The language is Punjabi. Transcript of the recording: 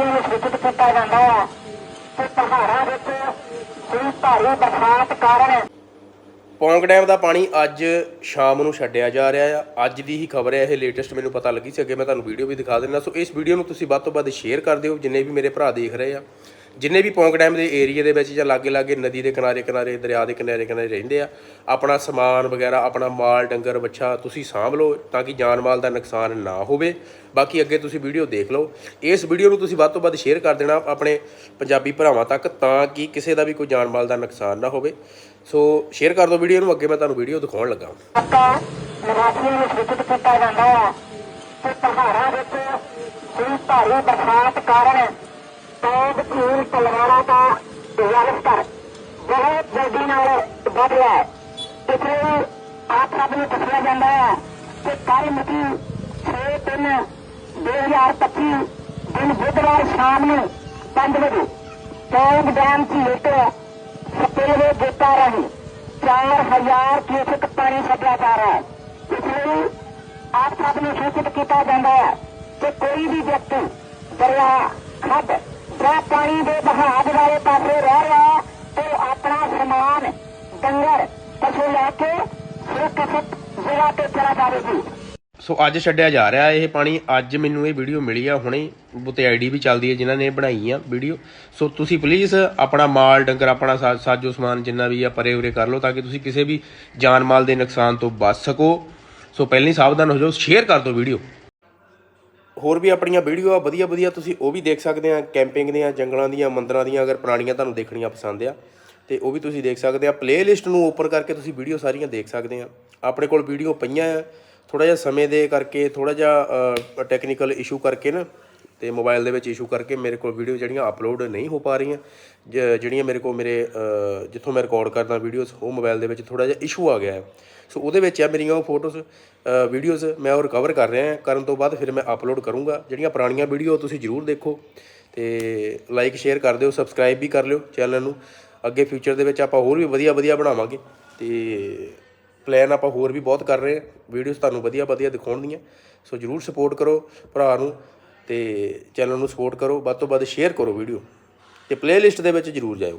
ਨਿਵਾਸੀਆਂ ਨੂੰ ਸੂਚਿਤ ਕੀਤਾ ਜਾਂਦਾ ਹੈ ਕਿ ਪਹਾੜਾਂ ਵਿੱਚ ਹੋਈ ਭਾਰੀ ਬਰਸਾਤ ਕਾਰਨ ਪੌਂਗ ਡੈਮ ਦਾ ਪਾਣੀ ਅੱਜ ਸ਼ਾਮ ਨੂੰ ਛੱਡਿਆ ਜਾ ਰਿਹਾ ਆ। ਅੱਜ ਦੀ ਹੀ ਖਬਰ ਹੈ, ਇਹ ਲੇਟੈਸਟ ਮੈਨੂੰ ਪਤਾ ਲੱਗੀ ਸੀ। ਅੱਗੇ ਮੈਂ ਤੁਹਾਨੂੰ ਵੀਡੀਓ ਵੀ ਦਿਖਾ ਦਿੰਦਾ। ਸੋ ਇਸ ਵੀਡੀਓ ਨੂੰ ਤੁਸੀਂ ਵੱਧ ਤੋਂ ਵੱਧ ਸ਼ੇਅਰ ਕਰ ਦਿਓ, ਜਿੰਨੇ ਵੀ ਮੇਰੇ ਭਰਾ ਦੇਖ ਰਹੇ ਆ। ਜਿੰਨੇ ਵੀ ਪੌਂਕ ਡੈਮ ਦੇ ਏਰੀਆ ਦੇ ਵਿੱਚ ਜਾਂ ਲਾਗੇ ਲਾਗੇ ਨਦੀ ਦੇ ਕਿਨਾਰੇ ਕਿਨਾਰੇ ਦਰਿਆ ਦੇ ਕਿਨਾਰੇ ਕਿਨਾਰੇ ਰਹਿੰਦੇ ਆ, ਆਪਣਾ ਸਮਾਨ ਵਗੈਰਾ, ਆਪਣਾ ਮਾਲ, ਡੰਗਰ ਵੱਛਾ ਤੁਸੀਂ ਸਾਂਭ ਲਓ ਤਾਂ ਕਿ ਜਾਨ ਮਾਲ ਦਾ ਨੁਕਸਾਨ ਨਾ ਹੋਵੇ। ਬਾਕੀ ਅੱਗੇ ਤੁਸੀਂ ਵੀਡੀਓ ਦੇਖ ਲਓ। ਇਸ ਵੀਡੀਓ ਨੂੰ ਤੁਸੀਂ ਵੱਧ ਤੋਂ ਵੱਧ ਸ਼ੇਅਰ ਕਰ ਦੇਣਾ ਆਪਣੇ ਪੰਜਾਬੀ ਭਰਾਵਾਂ ਤੱਕ ਤਾਂ ਕਿ ਕਿਸੇ ਦਾ ਵੀ ਕੋਈ ਜਾਨ ਮਾਲ ਦਾ ਨੁਕਸਾਨ ਨਾ ਹੋਵੇ। ਸੋ ਸ਼ੇਅਰ ਕਰ ਦਿਓ ਵੀਡੀਓ ਨੂੰ, ਅੱਗੇ ਮੈਂ ਤੁਹਾਨੂੰ ਵੀਡੀਓ ਦਿਖਾਉਣ ਲੱਗਾ ਪੱਕਾ ਨਿਵਾਸੀਆਂ ਨੂੰ ਕੀਤਾ ਜਾਂਦਾ ਹੈ ਕਿ ਪਹਾੜਾਂ ਵਿੱਚ ਹੋਈ ਭਾਰੀ ਬਰਸਾਤ ਕਾਰਨ ਤੌਬ ਝੀਲ ਤਲਵਾਰਾਂ ਦਾ ਜਲਸਤਰ ਬਹੁਤ ਜਲਦੀ ਨਾਲ ਵੱਧ ਰਿਹਾ ਹੈ ਇਸ ਆਪ ਸਭ ਨੂੰ ਦੱਸਿਆ ਜਾਂਦਾ ਹੈ ਕਿ ਕੱਲ ਮਿਤੀ 6 ਤਿੰਨ 2025 ਦਿਨ ਬੁੱਧਵਾਰ ਸ਼ਾਮ ਨੂੰ 5 ਵਜੇ ਤੌਬ ਡੈਮ ਝੀਲ ਤੋਂ ਸਪੇਰੇ ਗੇਟਾਂ ਰਾਹੀਂ 4000 ਕਿਊਸਕ ਪਾਣੀ ਛੱਡਿਆ ਜਾ ਰਿਹਾ ਹੈ। ਇਸ ਲਈ ਆਪ ਸਭ ਨੂੰ ਸੂਚਿਤ ਕੀਤਾ ਜਾਂਦਾ ਹੈ ਕਿ ਕੋਈ ਵੀ ਵਿਅਕਤੀ ਦਰਿਆ, ਖੱਡ ਜਾਂ ਪਾਣੀ ਦੇ ਬਹਾਵ ਵਾਲੇ ਪਾਸੇ ਰਹਿ ਰਿਹਾ, ਤੇ ਆਪਣਾ ਸਮਾਨ ਡੰਗਰ ਪਸ਼ੂ ਲੈ ਕੇ ਸੁਰੱਖਿਅਤ ਜਗ੍ਹਾ ਤੇ ਚਲਾ ਜਾਵੇ ਸੋ ਅੱਜ ਛੱਡਿਆ ਜਾ ਰਿਹਾ ਇਹ ਪਾਣੀ। ਅੱਜ ਮੈਨੂੰ ਇਹ ਵੀਡੀਓ ਮਿਲੀ ਆ, ਹੁਣੇ ਬੁੱਤੇ ਆਈਡੀ ਵੀ ਚੱਲਦੀ ਹੈ, ਜਿਨ੍ਹਾਂ ਨੇ ਬਣਾਈ ਆ ਵੀਡੀਓ। ਸੋ ਤੁਸੀਂ ਪਲੀਜ਼ ਆਪਣਾ ਮਾਲ, ਡੰਗਰ, ਆਪਣਾ ਸਾਜੋ ਸਮਾਨ ਜਿੰਨਾ ਵੀ ਆ, ਪਰੇ ਉਰੇ ਕਰ ਲਓ, ਤਾਂ ਕਿ ਤੁਸੀਂ ਕਿਸੇ ਵੀ ਜਾਨ ਮਾਲ ਦੇ ਨੁਕਸਾਨ ਤੋਂ ਬਚ ਸਕੋ। ਸੋ ਪਹਿਲਾਂ ਹੀ ਸਾਵਧਾਨ ਹੋ ਜਾਓ ਸ਼ੇਅਰ ਕਰ ਦਿਓ ਵੀਡੀਓ। ਹੋਰ ਵੀ ਆਪਣੀਆਂ ਵੀਡੀਓ ਆ, ਵਧੀਆ ਵਧੀਆ ਤੁਸੀਂ ਉਹ ਵੀ ਦੇਖ ਸਕਦੇ ਆ, ਕੈਂਪਿੰਗ ਦੀਆਂ, ਜੰਗਲਾਂ ਦੀਆਂ, ਮੰਦਰਾਂ ਦੀਆਂ, ਅਗਰ ਪੁਰਾਣੀਆਂ ਤੁਹਾਨੂੰ ਦੇਖਣੀਆਂ ਪਸੰਦ ਆ, ਤੇ ਉਹ ਵੀ ਤੁਸੀਂ ਦੇਖ ਸਕਦੇ ਆ। ਪਲੇਲਿਸਟ ਨੂੰ ਓਪਨ ਕਰਕੇ ਤੁਸੀਂ ਵੀਡੀਓ ਸਾਰੀਆਂ ਦੇਖ ਸਕਦੇ ਆ। ਆਪਣੇ ਕੋਲ ਵੀਡੀਓ ਪਈਆਂ ਆ ਥੋੜਾ ਜਿਹਾ ਸਮੇਂ ਦੇ ਕਰਕੇ ਥੋੜਾ ਜਿਹਾ ਟੈਕਨੀਕਲ ਇਸ਼ੂ ਕਰਕੇ ਨਾ ਤੇ ਮੋਬਾਈਲ ਦੇ ਵਿੱਚ ਇਸ਼ੂ ਕਰਕੇ ਮੇਰੇ ਕੋਲ ਵੀਡੀਓ ਜਿਹੜੀਆਂ ਅਪਲੋਡ ਨਹੀਂ ਹੋ ਪਾ ਰਹੀਆਂ, ਜ- ਜਿਹੜੀਆਂ ਮੇਰੇ ਕੋਲ ਮੇਰੇ ਜਿੱਥੋਂ ਮੈਂ ਰਿਕਾਰਡ ਕਰਦਾ ਵੀਡੀਓਜ਼ ਉਹ ਮੋਬਾਈਲ ਦੇ ਵਿੱਚ ਥੋੜਾ ਜਿਹਾ ਇਸ਼ੂ ਆ ਗਿਆ ਹੈ। ਸੋ ਉਹਦੇ ਵਿੱਚ ਆ ਮੇਰੀਆਂ ਉਹ ਫੋਟੋਜ਼ ਵੀਡੀਓਜ਼ ਮੈਂ ਉਹ ਰਿਕਵਰ ਕਰ ਰਿਹਾ ਕਰਨ ਤੋਂ ਬਾਅਦ ਫਿਰ ਮੈਂ ਅਪਲੋਡ ਕਰੂੰਗਾ। ਜਿਹੜੀਆਂ ਪੁਰਾਣੀਆਂ ਵੀਡੀਓ ਤੁਸੀਂ ਜ਼ਰੂਰ ਦੇਖੋ ਤੇ ਲਾਈਕ ਸ਼ੇਅਰ ਕਰ ਦਿਓ ਸਬਸਕ੍ਰਾਈਬ ਵੀ ਕਰ ਲਿਓ ਚੈਨਲ ਨੂੰ। ਅੱਗੇ ਫਿਊਚਰ ਦੇ ਵਿੱਚ ਆਪਾਂ ਹੋਰ ਵੀ ਵਧੀਆ ਵਧੀਆ ਬਣਾਵਾਂਗੇ ਤੇ ਪਲਾਨ ਆਪਾਂ ਹੋਰ ਵੀ ਬਹੁਤ ਕਰ ਰਹੇ ਹਾਂ। ਵੀਡੀਓਜ਼ ਤੁਹਾਨੂੰ ਵਧੀਆ ਵਧੀਆ ਦਿਖਾਉਣ ਦੀਆਂ ਸੋ ਜਰੂਰ ਸਪੋਰਟ ਕਰੋ ਭਰਾ ਨੂੰ। ਤੇ ਚੈਨਲ ਨੂੰ ਸਪੋਰਟ ਕਰੋ। ਵੱਧ ਤੋਂ ਵੱਧ ਸ਼ੇਅਰ ਕਰੋ ਵੀਡੀਓ ਤੇ ਪਲੇਲਿਸਟ ਦੇ ਵਿੱਚ ਜਰੂਰ ਜਾਇਓ।